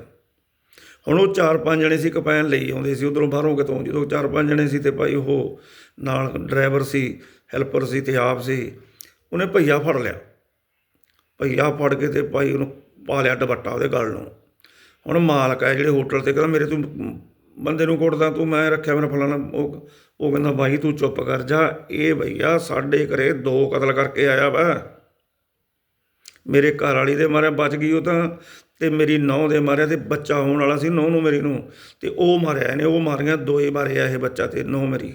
Speaker 1: ਹੁਣ ਉਹ ਚਾਰ ਪੰਜ ਜਣੇ ਸੀ ਕਪੈਨ ਲਈ ਆਉਂਦੇ ਸੀ, ਉਧਰੋਂ ਬਾਹਰੋਂ ਕਿਤੋਂ, ਜਦੋਂ ਚਾਰ ਪੰਜ ਜਣੇ ਸੀ ਤੇ ਭਾਈ ਉਹ ਨਾਲ ਡਰਾਈਵਰ ਸੀ, ਹੈਲਪਰ ਸੀ ਤੇ ਆਪ ਸੀ, ਉਹਨੇ ਭਈਆ ਫੜ ਲਿਆ। ਭਈਆ ਫੜ ਕੇ ਤੇ ਭਾਈ ਉਹਨੂੰ ਪਾ ਲਿਆ ਦੁਪੱਟਾ ਉਹਦੇ ਗਲ ਨੂੰ। ਹੁਣ ਮਾਲਕ ਹੈ ਜਿਹੜੇ ਹੋਟਲ ਤੇ, ਕਹਿੰਦਾ ਮੇਰੇ ਤੋਂ ਬੰਦੇ ਨੂੰ ਕੁੱਟਦਾ ਤੂੰ ਮੈਂ ਰੱਖਿਆ ਮੇਰਾ ਫਲਾਣਾ, ਉਹ ਉਹ ਕਹਿੰਦਾ ਬਾਈ ਤੂੰ ਚੁੱਪ ਕਰ ਜਾ, ਇਹ ਭਈਆ ਸਾਡੇ ਘਰੇ ਦੋ ਕਤਲ ਕਰਕੇ ਆਇਆ ਵਾ। ਮੇਰੇ ਘਰ ਵਾਲੀ ਦੇ ਮਾਰਿਆ, ਬਚ ਗਈ ਉਹ ਤਾਂ, ਤੇ ਮੇਰੀ ਨੌਂ ਦੇ ਮਾਰਿਆ, ਤੇ ਬੱਚਾ ਹੋਣ ਵਾਲਾ ਸੀ ਨੌਂ ਨੂੰ ਮੇਰੀ ਨੂੰ, ਤੇ ਉਹ ਮਾਰਿਆ ਇਹਨੇ, ਉਹ ਮਾਰੀਆਂ, ਦੋਏ ਮਾਰਿਆ ਇਹ ਬੱਚਾ ਤੇ ਨੌਂ ਮੇਰੀ।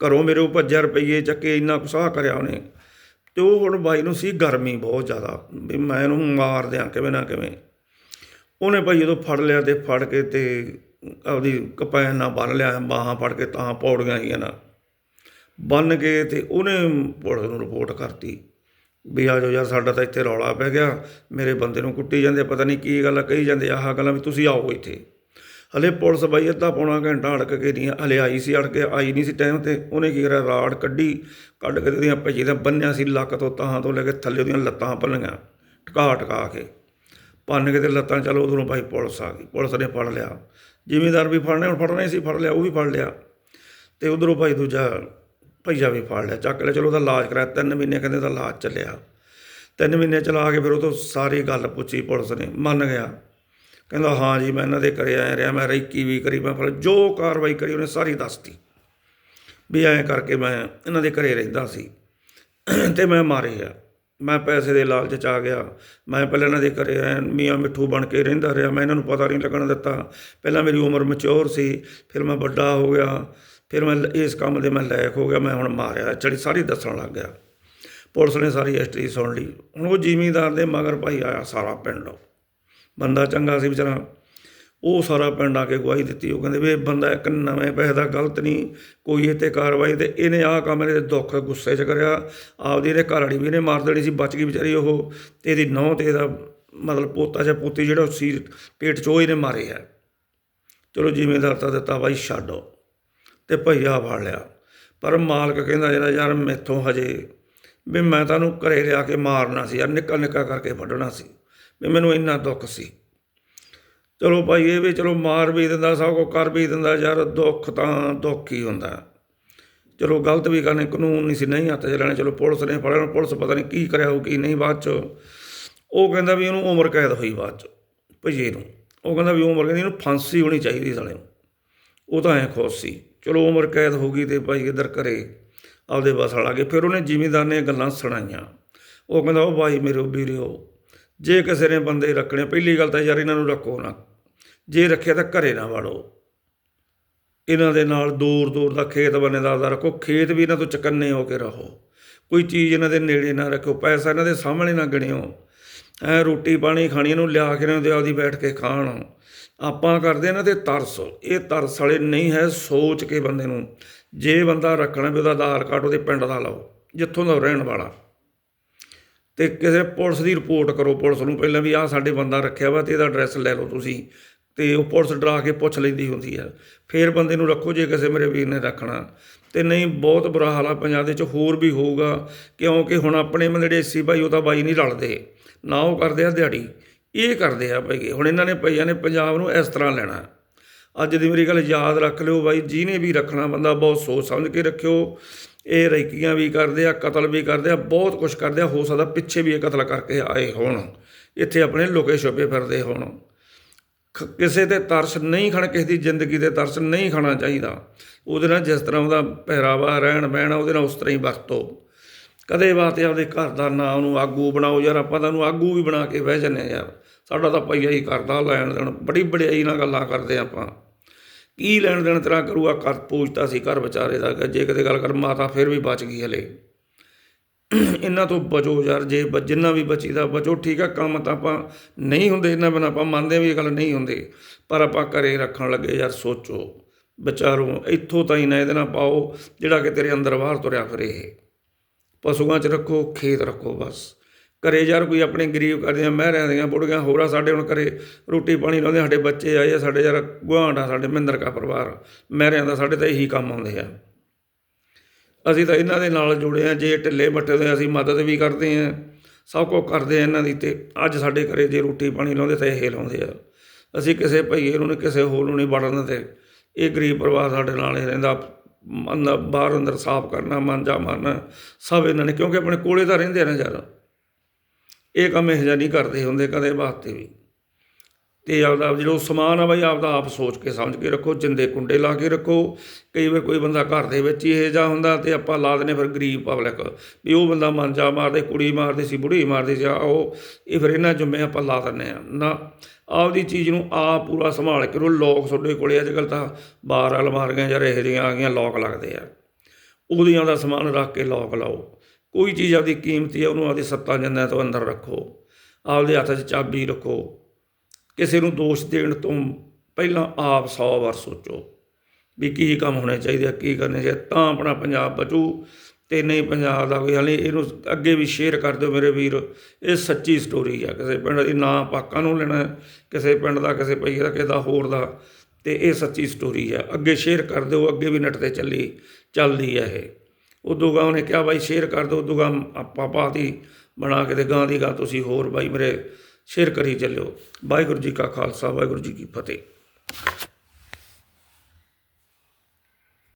Speaker 1: ਘਰੋਂ ਮੇਰੇ ਉਹ ਭੱਜਿਆ ਰੁਪਈਏ ਚੱਕੇ, ਇੰਨਾ ਕੁਸਾਹ ਕਰਿਆ ਉਹਨੇ। ਤੇ ਉਹ ਹੁਣ ਬਾਈ ਨੂੰ ਸੀ ਗਰਮੀ ਬਹੁਤ ਜ਼ਿਆਦਾ, ਵੀ ਮੈਂ ਇਹਨੂੰ ਮਾਰ ਦਿਆਂ ਕਿਵੇਂ ਨਾ ਕਿਵੇਂ। ਉਹਨੇ ਭਾਈ ਜਦੋਂ ਫੜ ਲਿਆ ਤੇ ਫੜ ਕੇ ਤੇ ਆਪਦੀ ਕਪੈਨ ਨਾਲ ਬੰਨ ਲਿਆ, ਬਾਹਾਂ ਫੜ ਕੇ ਤਾਂ ਪੌੜੀਆਂ ਹੀ ਨਾ ਬੰਨ ਕੇ ਤੇ ਉਹਨੇ ਪੁਲਿਸ ਨੂੰ ਰਿਪੋਰਟ ਕਰਤੀ ਵੀ ਆ ਜਾਓ ਯਾਰ, ਸਾਡਾ ਤਾਂ ਇੱਥੇ ਰੌਲਾ ਪੈ ਗਿਆ, ਮੇਰੇ ਬੰਦੇ ਨੂੰ ਕੁੱਟੀ ਜਾਂਦੇ, ਪਤਾ ਨਹੀਂ ਕੀ ਗੱਲ ਕਹੀ ਜਾਂਦੇ, ਆਹ ਗੱਲਾਂ ਵੀ ਤੁਸੀਂ ਆਓ ਇੱਥੇ। ਹਲੇ ਪੁਲਿਸ ਬਾਈ ਅੱਧਾ ਪੌਣਾ ਘੰਟਾ ਅੜਕ ਕੇ ਨਹੀਂ, ਹਲੇ ਆਈ ਸੀ ਅੜ ਕੇ ਆਈ ਨਹੀਂ ਸੀ ਟਾਈਮ ਤੇ, ਉਹਨੇ ਕੀ ਕਰਿਆ, ਰਾੜ ਕੱਢੀ, ਕੱਢ ਕੇ ਤੇ ਉਹਦੀਆਂ ਭੱਜੀ ਦਾ ਬੰਨਿਆ ਸੀ ਲੱਕ ਤੋਂ, ਤਾਹਾਂ ਤੋਂ ਲੈ ਕੇ ਥੱਲੇ ਉਹਦੀਆਂ ਲੱਤਾਂ ਭੰਨੀਆਂ ਟਕਾ ਟਕਾ ਕੇ। ਪੰਨ ਕੇ ਤੇ ਲੱਤਾਂ, ਚਲੋ ਉਧਰੋਂ ਭਾਈ ਪੁਲਿਸ ਆ ਗਈ, ਪੁਲਿਸ ਨੇ ਫੜ ਲਿਆ। ਜ਼ਿਮੀਦਾਰ ਵੀ ਫੜਨੇ ਹੁਣ ਫੜਨੇ ਸੀ, ਫੜ ਲਿਆ, ਉਹ ਵੀ ਫੜ ਲਿਆ। ਤੇ ਉਧਰੋਂ ਭਾਈ ਦੂਜਾ ਭਈਆ ਵੀ ਫੜ ਲਿਆ, ਚੱਕ ਲਿਆ, ਚਲੋ ਉਹਦਾ ਇਲਾਜ ਕਰਾਇਆ, ਤਿੰਨ ਮਹੀਨੇ ਕਹਿੰਦੇ ਉਹਦਾ ਇਲਾਜ ਚੱਲਿਆ। ਤਿੰਨ ਮਹੀਨੇ ਚਲਾ ਕੇ ਫਿਰ ਉਹ ਤੋਂ ਸਾਰੀ ਗੱਲ ਪੁੱਛੀ ਪੁਲਿਸ ਨੇ, ਮੰਨ ਗਿਆ। ਕਹਿੰਦਾ, ਹਾਂ ਜੀ, ਮੈਂ ਇਹਨਾਂ ਦੇ ਘਰੇ ਆਇਆ ਰਿਹਾ, ਮੈਂ ਰੈਕੀ ਵੀ ਕਰੀ, ਮੈਂ ਫਿਰ ਜੋ ਕਾਰਵਾਈ ਕਰੀ ਉਹਨੇ ਸਾਰੀ ਦੱਸਤੀ। ਵੀ ਐਂ ਕਰਕੇ ਮੈਂ ਇਹਨਾਂ ਦੇ ਘਰੇ ਰਹਿੰਦਾ ਸੀ ਤੇ ਮੈਂ ਮਾਰੇ ਆ। ਮੈਂ ਪੈਸੇ ਦੇ ਲਾਲਚ ਚ ਆ ਗਿਆ। ਮੈਂ ਪਹਿਲਾਂ ਇਹਨਾਂ ਦੇ ਘਰੇ ਆਇਆ ਮੀਆਂ ਮਿੱਠੂ ਬਣ ਕੇ ਰਹਿੰਦਾ ਰਿਹਾ। ਮੈਂ ਇਹਨਾਂ ਨੂੰ ਪਤਾ ਨਹੀਂ ਲੱਗਣ ਦਿੱਤਾ। ਪਹਿਲਾਂ ਮੇਰੀ ਉਮਰ ਮਚੋਰ ਸੀ, ਫਿਰ ਮੈਂ ਵੱਡਾ ਹੋ ਗਿਆ। ਫਿਰ ਮੈਂ ਇਸ ਕੰਮ ਦੇ ਮੈਂ ਲਾਇਕ ਹੋ ਗਿਆ। ਮੈਂ ਹੁਣ ਮਾਰਿਆ ਚੜੀ ਸਾਰੀ ਦੱਸਣ ਲੱਗ ਗਿਆ। ਪੁਲਿਸ ਨੇ ਸਾਰੀ ਹਿਸਟਰੀ ਸੁਣ ਲਈ। ਹੁਣ ਉਹ ਜ਼ਿਮੀਂਦਾਰ ਦੇ ਮਗਰ ਭਾਈ ਆਇਆ ਸਾਰਾ ਪਿੰਡ। ਬੰਦਾ ਚੰਗਾ ਸੀ ਵਿਚਾਰਾ। ਉਹ ਸਾਰਾ ਪਿੰਡ ਆ ਕੇ ਗਵਾਹੀ ਦਿੱਤੀ। ਉਹ ਕਹਿੰਦੇ ਵੀ ਇਹ ਬੰਦਾ ਇੱਕ ਨਵੇਂ ਪੈਸੇ ਦਾ ਗਲਤ ਨਹੀਂ, ਕੋਈ ਇਹ 'ਤੇ ਕਾਰਵਾਈ ਤੇ ਇਹਨੇ ਆਹ ਕੰਮ ਇਹਦੇ ਦੁੱਖ ਗੁੱਸੇ 'ਚ ਕਰਿਆ। ਆਪਦੀ ਇਹਦੇ ਘਰ ਵਾਲੀ ਵੀ ਇਹਨੇ ਮਾਰ ਦੇਣੀ ਸੀ, ਬਚ ਗਈ ਵਿਚਾਰੀ ਉਹ। ਤੇ ਇਹਦੀ ਨੌਂ ਤੇ ਇਹਦਾ ਮਤਲਬ ਪੋਤਾ ਜਾਂ ਪੋਤੀ ਜਿਹੜਾ ਸੀ, ਪੇਟ 'ਚ ਉਹ ਇਹਨੇ ਮਾਰੇ ਆ। ਚਲੋ ਜ਼ਿਮੀਂਦਾਰ ਤਾਂ ਦਿੱਤਾ ਬਾਈ ਛੱਡੋ ਤੇ ਭਈਆ ਫੜ ਲਿਆ ਪਰ ਮਾਲਕ ਕਹਿੰਦਾ ਜਿਹੜਾ ਯਾਰ ਮੈਥੋਂ ਹਜੇ ਵੀ ਮੈਂ ਤੁਹਾਨੂੰ ਘਰੇ ਲਿਆ ਕੇ ਮਾਰਨਾ ਸੀ, ਯਾਰ ਨਿੱਕਾ ਨਿੱਕਾ ਕਰਕੇ ਵੱਢਣਾ ਸੀ। ਵੀ ਮੈਨੂੰ ਇੰਨਾ ਦੁੱਖ ਸੀ। ਚਲੋ ਭਾਈ ਇਹ ਵੀ ਚਲੋ ਮਾਰ ਵੀ ਦਿੰਦਾ, ਸਭ ਕੁਛ ਕਰ ਵੀ ਦਿੰਦਾ ਯਾਰ, ਦੁੱਖ ਤਾਂ ਦੁੱਖ ਹੀ ਹੁੰਦਾ। ਚਲੋ ਗਲਤ ਵੀ ਕਰਨੇ, ਕਾਨੂੰਨ ਨਹੀਂ ਸੀ, ਨਹੀਂ ਹੱਥ 'ਚ ਲੈਣੇ, ਚਲੋ ਪੁਲਿਸ ਨੇ ਫੜਿਆ, ਪੁਲਿਸ ਪਤਾ ਨਹੀਂ ਕੀ ਕਰਿਆ ਹੋ ਕੀ ਨਹੀਂ ਬਾਅਦ ਚ। ਉਹ ਕਹਿੰਦਾ ਵੀ ਉਹਨੂੰ ਉਮਰ ਕੈਦ ਹੋਈ ਬਾਅਦ ਚ ਭਜ਼ੇ ਨੂੰ ਉਹ ਕਹਿੰਦਾ ਵੀ ਉਮਰ ਕਹਿੰਦੀ ਇਹਨੂੰ ਫਾਂਸੀ ਹੋਣੀ ਚਾਹੀਦੀ ਸਾਲੇ ਨੂੰ ਉਹ ਤਾਂ ਐ ਖੁਸ਼ ਸੀ। ਚਲੋ ਉਮਰ ਕੈਦ ਹੋ ਗਈ ਤੇ ਭਾਈ ਇੱਧਰ ਘਰੇ ਆਪਦੇ ਬਸਣ ਲੱਗੇ। ਫਿਰ ਉਹਨੇ ਜ਼ਿਮੀਂਦਾਰ ਨੇ ਗੱਲਾਂ ਸੁਣਾਈਆਂ। ਉਹ ਕਹਿੰਦਾ ਉਹ ਭਾਈ ਮੇਰੇ ਵੀਰਿਓ, ਜੇ ਕਿਸੇ ਨੇ ਬੰਦੇ ਰੱਖਣੇ, ਪਹਿਲੀ ਗੱਲ ਤਾਂ ਯਾਰ ਇਹਨਾਂ ਨੂੰ ਰੱਖੋ ਨਾ। ਜੇ ਰੱਖਿਆ ਤਾਂ ਘਰੇ ਨਾ ਵਾੜੋ। ਇਹਨਾਂ ਦੇ ਨਾਲ ਦੂਰ ਦੂਰ ਦਾ ਖੇਤ ਬੰਨੇ ਦਾ ਰੱਖੋ। ਖੇਤ ਵੀ ਇਹਨਾਂ ਤੋਂ ਚਕੰਨੇ ਹੋ ਕੇ ਰਹੋ। ਕੋਈ ਚੀਜ਼ ਇਹਨਾਂ ਦੇ ਨੇੜੇ ਨਾ ਰੱਖੋ ਪੈਸਾ ਇਹਨਾਂ ਦੇ ਸਾਹਮਣੇ ਨਾ ਗਿਣਿਓ। ਐ ਰੋਟੀ ਪਾਣੀ ਖਾਣੀ ਇਹਨੂੰ ਲਿਆ ਕੇ ਇਹਨਾਂ ਦੇ ਆਪਦੀ ਬੈਠ ਕੇ ਖਾਣ। ਆਪਾਂ ਕਰਦੇ ਇਹਨਾਂ ਤੇ ਤਰਸ। ਇਹ ਤਰਸ ਵਾਲੇ ਨਹੀਂ ਹੈ ਸੋਚ ਕੇ ਬੰਦੇ ਨੂੰ। ਜੇ ਬੰਦਾ ਰੱਖਣਾ ਵੀ ਉਹਦਾ ਆਧਾਰ ਕਾਰਡ ਉਹਦੇ ਪਿੰਡ ਦਾ ਲਾਓ। ਜਿੱਥੋਂ ਦਾ ਰਹਿਣ ਵਾਲਾ। ਤੇ ਕਿਸੇ ਪੁਲਿਸ ਦੀ ਰਿਪੋਰਟ ਕਰੋ। ਪੁਲਿਸ ਨੂੰ ਪਹਿਲਾਂ ਵੀ ਆਹ ਸਾਡੇ ਬੰਦਾ ਰੱਖਿਆ ਵਾ ਤੇ ਇਹਦਾ ਐਡਰੈਸ ਲੈ ਲਓ ਤੁਸੀਂ। ਤੇ ਉਹ ਪੁਲਿਸ ਡਰਾ ਕੇ ਪੁੱਛ ਲੈਂਦੀ ਹੁੰਦੀ ਆ। ਫੇਰ ਬੰਦੇ ਨੂੰ ਰੱਖੋ ਜੇ ਕਿਸੇ ਮੇਰੇ ਵੀਰ ਨੇ ਰੱਖਣਾ। ਤੇ ਨਹੀਂ, ਬਹੁਤ ਬੁਰਾ ਹਾਲ ਆ ਪੰਜਾਬ ਦੇ ਵਿੱਚ। ਹੋਰ ਵੀ ਹੋਊਗਾ, ਕਿਉਂਕਿ ਹੁਣ ਆਪਣੇ ਮਤਲਬ ਜਿਹੜੇ ਸੀ ਭਾਈ ਉਹ ਤਾਂ ਬਾਈ ਨਹੀਂ ਰਲਦੇ। ਨਾ ਉਹ ਕਰਦੇ ਆ ਦਿਹਾੜੀ। ਇਹ ਕਰਦੇ ਆ ਭਾਈ ਹੁਣ ਇਹਨਾਂ ਨੇ ਭਈਆਂ ਨੇ ਪੰਜਾਬ ਨੂੰ ਇਸ ਤਰ੍ਹਾਂ ਲੈਣਾ। ਅੱਜ ਦੀ ਮੇਰੀ ਗੱਲ ਯਾਦ ਰੱਖ ਲਿਓ ਬਾਈ, ਜਿਹਨੇ ਵੀ ਰੱਖਣਾ ਬੰਦਾ, ਬਹੁਤ ਸੋਚ ਸਮਝ ਕੇ ਰੱਖਿਓ। ਇਹ ਰੈਕੀਆਂ ਵੀ ਕਰਦੇ ਆ, ਕਤਲ ਵੀ ਕਰਦੇ ਆ, ਬਹੁਤ ਕੁਝ ਕਰਦੇ ਆ। ਹੋ ਸਕਦਾ ਪਿੱਛੇ ਵੀ ਇਹ ਕਤਲ ਕਰਕੇ ਆਏ ਹੋਣ। ਇੱਥੇ ਆਪਣੇ ਲੁਕੇ ਛੁਪੇ ਫਿਰਦੇ ਹੋਣ। ਕਿਸੇ ਤੇ ਤਰਸ ਨਹੀਂ ਖਾਣਾ, ਕਿਸੇ ਦੀ ਜ਼ਿੰਦਗੀ ਤੇ ਤਰਸ ਨਹੀਂ ਖਾਣਾ ਚਾਹੀਦਾ। ਉਹਦੇ ਨਾਲ ਜਿਸ ਤਰ੍ਹਾਂ ਉਹਦਾ ਪਹਿਰਾਵਾ, ਰਹਿਣ ਬਹਿਣ ਉਹਦੇ ਨਾਲ ਉਸ ਤਰ੍ਹਾਂ ਹੀ ਵਰਤੋ। ਕਦੇ ਬਾਤੇ ਆਪਦੇ ਘਰ ਦਾ ਨਾਂ ਉਹਨੂੰ ਆਗੂ ਬਣਾਓ, ਯਾਰ ਆਪਾਂ ਤਾਂ ਉਹਨੂੰ ਆਗੂ ਵੀ ਬਣਾ ਕੇ ਬਹਿ ਜੰਨੇ ਆ ਯਾਰ। ਸਾਡਾ ਤਾਂ ਪਈਆ ਹੀ ਕਰਦਾ, ਲੈਣ ਦੇਣ, ਬੜੀ ਬੜਿਆਈ ਨਾਲ ਗੱਲਾਂ ਕਰਦੇ ਆਪਾਂ। ਕੀ ਲੈਣ ਦੇਣ ਤੇਰਾ ਕਰੂਗਾ? ਕਰ ਪੂਜਤਾ ਸੀ ਘਰ ਵਿਚਾਰੇ ਦਾ। ਜੇ ਕਿਤੇ ਗੱਲ ਕਰ, ਮਾਤਾ ਫਿਰ ਵੀ ਬਚ ਗਈ ਹਲੇ। ਇਹਨਾਂ ਤੋਂ ਬਚੋ ਯਾਰ, ਜੇ ਬ- ਜਿੰਨਾ ਵੀ ਬਚੀਦਾ ਬਚੋ, ਠੀਕ ਆ, ਕੰਮ ਤਾਂ ਆਪਾਂ ਨਹੀਂ ਹੁੰਦੇ, ਇਹਨਾਂ ਬਿਨਾਂ ਆਪਾਂ ਮੰਨਦੇ ਵੀ ਇਹ ਗੱਲ ਨਹੀਂ ਹੁੰਦੇ। ਪਰ ਆਪਾਂ ਘਰੇ ਰੱਖਣ ਲੱਗੇ ਯਾਰ, ਸੋਚੋ, ਵਿਚਾਰੋ, ਇੱਥੋਂ ਤਾਂ ਹੀ ਨਾ ਇਹਦੇ ਨਾਲ ਪਾਓ, ਜਿਹੜਾ ਕਿ ਤੇਰੇ ਅੰਦਰ ਬਾਹਰ ਤੁਰਿਆ ਫਿਰੇ ਇਹ। ਪਸ਼ੂਆਂ 'ਚ ਰੱਖੋ, ਖੇਤ ਰੱਖੋ ਬਸ। ਘਰੇ ਯਾਰ ਕੋਈ ਆਪਣੇ ਗਰੀਬ ਕਰਦੀਆਂ ਮਹਿਰਿਆਂ ਦੀਆਂ ਬੁੜੀਆਂ, ਹੋਰਾਂ ਸਾਡੇ ਹੁਣ ਘਰੇ ਰੋਟੀ ਪਾਣੀ ਲਾਉਂਦੇ, ਸਾਡੇ ਬੱਚੇ ਆਏ ਆ, ਸਾਡੇ ਯਾਰ ਗੁਆਂਢ ਆ, ਸਾਡੇ ਮਹਿੰਦਰ ਕਾ ਪਰਿਵਾਰ। ਮਹਿਰਿਆਂ ਦਾ ਸਾਡੇ ਤਾਂ ਇਹੀ ਕੰਮ ਆਉਂਦੇ ਆ। ਅਸੀਂ ਤਾਂ ਇਹਨਾਂ ਦੇ ਨਾਲ ਜੁੜੇ ਹਾਂ, ਜੇ ਢਿੱਲੇ ਮੱਠੇ ਦੇ ਅਸੀਂ ਮਦਦ ਵੀ ਕਰਦੇ ਹਾਂ, ਸਭ ਕੁਝ ਕਰਦੇ ਹਾਂ ਇਹਨਾਂ ਦੀ ਤੇ ਅੱਜ ਸਾਡੇ ਘਰੇ ਜੇ ਰੋਟੀ ਪਾਣੀ ਲਾਉਂਦੇ ਤਾਂ ਇਹ ਲਾਉਂਦੇ ਆ। ਅਸੀਂ ਕਿਸੇ ਭਈਏ ਨੂੰ ਨਹੀਂ ਕਿਸੇ ਹੋਰ ਨੂੰ ਨਹੀਂ ਵੜਨ 'ਤੇ ਇਹ ਗਰੀਬ ਪਰਿਵਾਰ ਸਾਡੇ ਨਾਲ ਹੀ ਰਹਿੰਦਾ, ਅੰਦਰ ਬਾਹਰ ਅੰਦਰ ਸਾਫ਼ ਕਰਨਾ, ਮਾਂਜਾ ਮਾਰਨਾ, ਸਭ ਇਹਨਾਂ ਨੇ, ਕਿਉਂਕਿ ਆਪਣੇ ਕੋਲੇ ਤਾਂ ਰਹਿੰਦੇ ਆ ਨਾ ਜ਼ਿਆਦਾ। ਇਹ ਕੰਮ ਇਹੋ ਜਿਹਾ ਨਹੀਂ ਕਰਦੇ ਹੁੰਦੇ ਕਦੇ ਵਾਸਤੇ ਵੀ। ਤੇ ਆਪਦਾ ਜਿਹੜਾ ਸਮਾਨ ਆ ਬਾਈ, ਆਪਦਾ ਆਪ ਸੋਚ ਕੇ ਸਮਝ ਕੇ ਰੱਖੋ, ਜਿੰਦੇ ਕੁੰਡੇ ਲਾ ਕੇ ਰੱਖੋ। ਕਈ ਵਾਰ ਕੋਈ ਬੰਦਾ ਘਰ ਦੇ ਵਿੱਚ ਹੀ ਇਹੋ ਜਿਹਾ ਹੁੰਦਾ ਤੇ ਆਪਾਂ ਲਾ ਦਿੰਦੇ ਫਿਰ ਗਰੀਬ ਪਬਲਿਕ ਵੀ ਉਹ ਬੰਦਾ ਮੰਜਾ ਮਾਰਦੇ, ਕੁੜੀ ਮਾਰਦੀ ਸੀ, ਬੁੜੀ ਮਾਰਦੇ ਸੀ ਆ ਉਹ, ਇਹ ਫਿਰ ਇਹਨਾਂ ਜੁੰਮੇ ਆਪਾਂ ਲਾ ਦਿੰਦੇ ਆ ਨਾ, ਆਪਦੀ ਚੀਜ਼ ਨੂੰ ਆਪ ਪੂਰਾ ਸੰਭਾਲ ਕੇ ਉਹ ਲੋਕ ਤੁਹਾਡੇ ਕੋਲੇ ਅੱਜ ਕੱਲ੍ਹ ਤਾਂ ਬਾਰ ਅਲਮਾਰੀਆਂ ਜਾਂ ਇਹੋ ਜਿਹੀਆਂ ਆ ਗਈਆਂ, ਲੋਕ ਲੱਗਦੇ ਆ। ਉਹਦੀਆਂ ਦਾ ਸਮਾਨ ਰੱਖ ਕੇ ਲੋਕ ਲਾਓ। ਕੋਈ ਚੀਜ਼ ਆਪਦੀ ਕੀਮਤੀ ਹੈ ਉਹਨੂੰ ਆਪਦੀ ਸੱਤਾ ਜੰਦਾਂ ਤੋਂ ਅੰਦਰ ਰੱਖੋ। ਆਪਦੇ ਹੱਥ 'ਚ ਚਾਬੀ ਰੱਖੋ। ਕਿਸੇ ਨੂੰ ਦੋਸ਼ ਦੇਣ ਤੋਂ ਪਹਿਲਾਂ ਆਪ 100 ਵਾਰ ਸੋਚੋ ਵੀ ਕੀ ਕੰਮ ਹੋਣੇ ਚਾਹੀਦੇ ਆ, ਕੀ ਕਰਨੇ ਚਾਹੀਦੇ ਤਾਂ ਆਪਣਾ ਪੰਜਾਬ ਬਚੂ ਤੇ ਨਹੀਂ ਪੰਜਾਬ ਦਾ ਕੋਈ ਹਾਲੇ ਇਹਨੂੰ ਅੱਗੇ ਵੀ ਸ਼ੇਅਰ ਕਰ ਦਿਓ ਮੇਰੇ ਵੀਰ। ਇਹ ਸੱਚੀ ਸਟੋਰੀ ਆ, ਕਿਸੇ ਪਿੰਡ ਦੀ ਨਾਂ ਪਾਕਾਂ ਨੂੰ ਲੈਣਾ, ਕਿਸੇ ਪਿੰਡ ਦਾ, ਕਿਸੇ ਪਈ ਦਾ, ਕਿਸੇ ਦਾ, ਹੋਰ ਦਾ। ਤੇ ਇਹ ਸੱਚੀ ਸਟੋਰੀ ਆ, ਅੱਗੇ ਸ਼ੇਅਰ ਕਰ ਦਿਓ, ਅੱਗੇ ਵੀ ਨੈਟ ਤੇ ਚੱਲੀ, ਚੱਲਦੀ ਆ ਇਹ। ਉਦੋਂ ਗਾ ਉਹਨੇ ਕਿਹਾ, ਬਾਈ ਸ਼ੇਅਰ ਕਰ ਦਿਓ। ਉਦੋਂ ਗਾ ਆਪਾਂ ਪਾਤੀ, ਬਣਾ ਕੇ ਤੇ ਗਾਂ ਦੀ ਗਾ ਤੁਸੀਂ ਹੋਰ, ਬਾਈ, ਮੇਰੇ ਸ਼ੇਅਰ ਕਰੀ ਚੱਲਿਓ। ਵਾਹਿਗੁਰੂ ਜੀ ਕਾ ਖਾਲਸਾ ਵਾਹਿਗੁਰੂ ਜੀ ਕੀ ਫਤਿਹ।